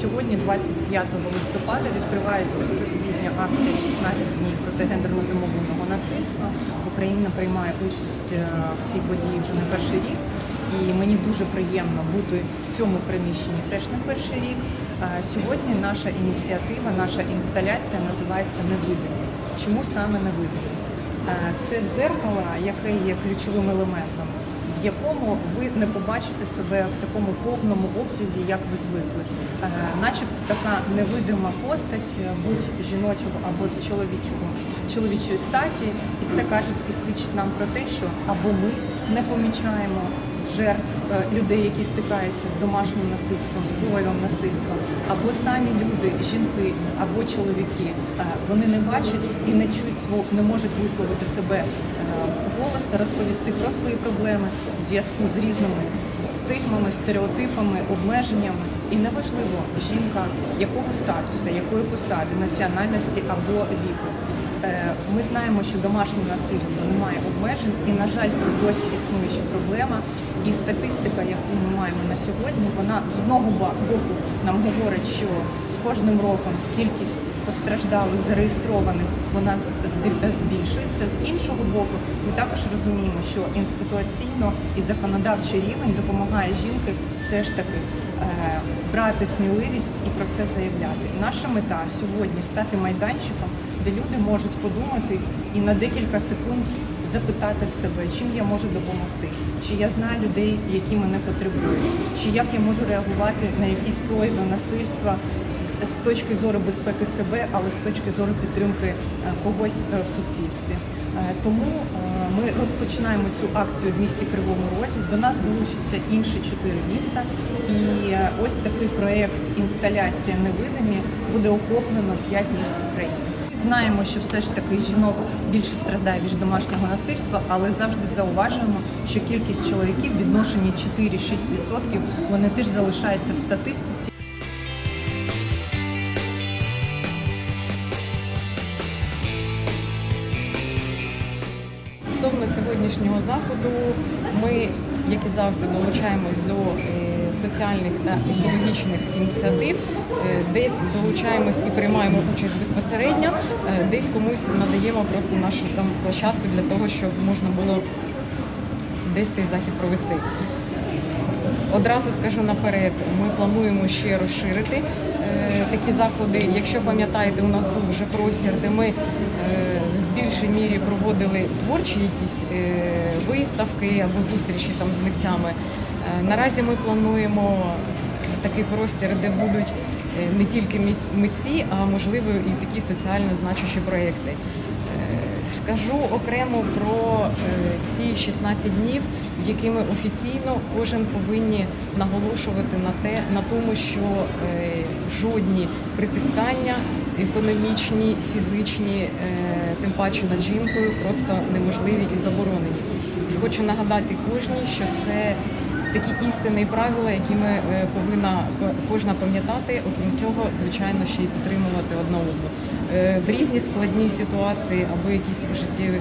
Сьогодні, 25 листопада, відкривається всесвітня акція «16 днів проти гендерно замовленого насильства. Україна приймає участь е, в цій події вже не перший рік. І мені дуже приємно бути в цьому приміщенні теж не перший рік. Е, Сьогодні наша ініціатива, наша інсталяція називається Невидимі. Чому саме невидимі? Е, Це дзеркало, яке є ключовим елементом, в якому ви не побачите себе в такому повному обсязі, як ви звикли. Е, Начебто така невидима постать, е, будь жіночого або чоловічого чоловічої статі, і це каже і свідчить нам про те, що або ми не помічаємо жертв е, людей, які стикаються з домашнім насильством, з проявом насильства, або самі люди, жінки або чоловіки, е, вони не бачать і не чують свого, не можуть висловити себе е, голосно, розповісти про свої проблеми в зв'язку з різними стигмами, стереотипами, обмеженнями. І неважливо, жінка якого статусу, якої посади, національності або віку. Е, Ми знаємо, що домашнє насильство не має обмежень, і на жаль, це досі існуюча проблема. І статистика, яку ми маємо на сьогодні, вона з одного боку нам говорить, що з кожним роком кількість постраждалих зареєстрованих вона збільшується. З іншого боку, ми також розуміємо, що інституційно і законодавчий рівень допомагає жінки все ж таки е, брати сміливість і про це заявляти. Наша мета сьогодні стати майданчиком, де люди можуть подумати і на декілька секунд запитати себе, чим я можу допомогти, чи я знаю людей, які мене потребують, чи як я можу реагувати на якісь прояви насильства з точки зору безпеки себе, але з точки зору підтримки е, когось е, в суспільстві. Е, Тому ми розпочинаємо цю акцію в місті Кривому Розі. До нас долучаться інші чотири міста. І ось такий проєкт інсталяція невидимі буде охоплено п'ять міст України. Знаємо, що все ж таки жінок більше страдає від домашнього насильства, але завжди зауважуємо, що кількість чоловіків в відношенні 4-6% вони теж залишаються в статистиці. Стосовно сьогоднішнього заходу, ми, як і завжди, долучаємось до е, соціальних та екологічних ініціатив, Е, десь долучаємось і приймаємо участь безпосередньо, е, десь комусь надаємо просто нашу там площадку для того, щоб можна було десь цей захід провести. Одразу скажу наперед, ми плануємо ще розширити е, такі заходи. Якщо пам'ятаєте, у нас був вже простір, де ми е, в більшій мірі проводили творчі якісь е, виставки або зустрічі там з митцями. Е, наразі ми плануємо такий простір, де будуть е, не тільки митці, а можливо і такі соціально значущі проєкти. Е, Скажу окремо про ці 16 днів, якими офіційно кожен повинні наголошувати на те, на тому, що жодні притискання, економічні, фізичні, тим паче над жінкою, просто неможливі і заборонені. Хочу нагадати кожній, що це такі істини і правила, які ми е, повинна кожна пам'ятати. Окрім цього, звичайно, ще й підтримувати одного. Е, В різні складні ситуації або якісь життєві